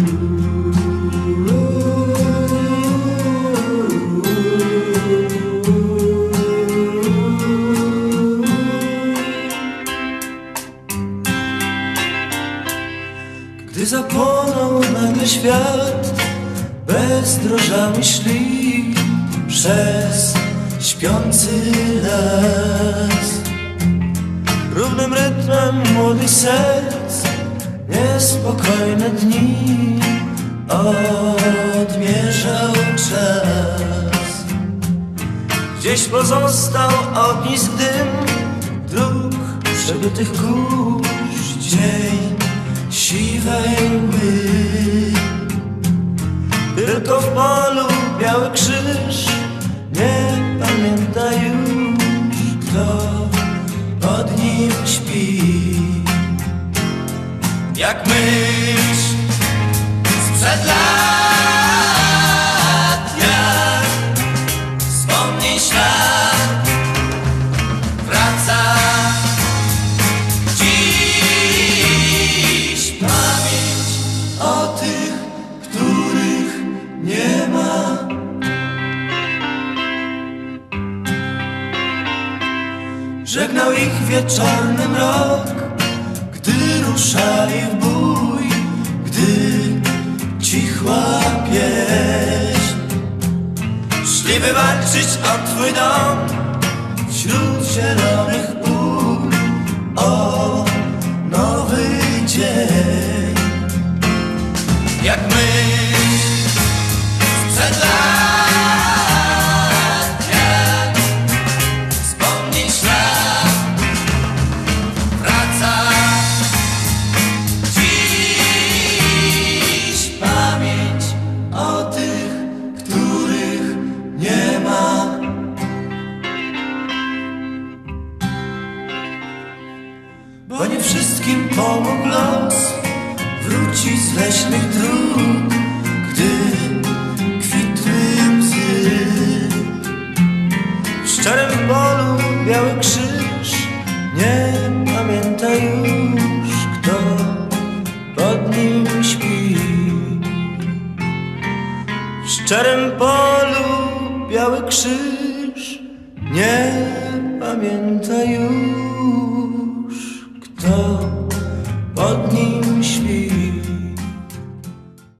Gdy zapłonął nagle świat Bezdrożami szli przez śpiący las. Równym rytmem młodych serc Niespokojne dni Odmierzał czas. Gdzieś pozostał ognisk dym Dróg przebytych kurz Dzień siwej mgły Tylko w polu biały krzyż Jak myśl sprzed lat. Jak wspomnień ślad Wraca Dziś. Pamięć o tych, których nie ma. Żegnał ich wieczorny mrok, ruszali w bój, gdy cichła pieśń. Szli wywalczyć o twój dom wśród zielonych pól o nowy dzień. Jak myśl Bo nie wszystkim pomógł los Wrócić z leśnych dróg Gdy kwitły bzy W szczerym polu biały krzyż Nie pamięta już Kto pod nim śpi. W szczerym polu biały krzyż Nie pamięta już Kto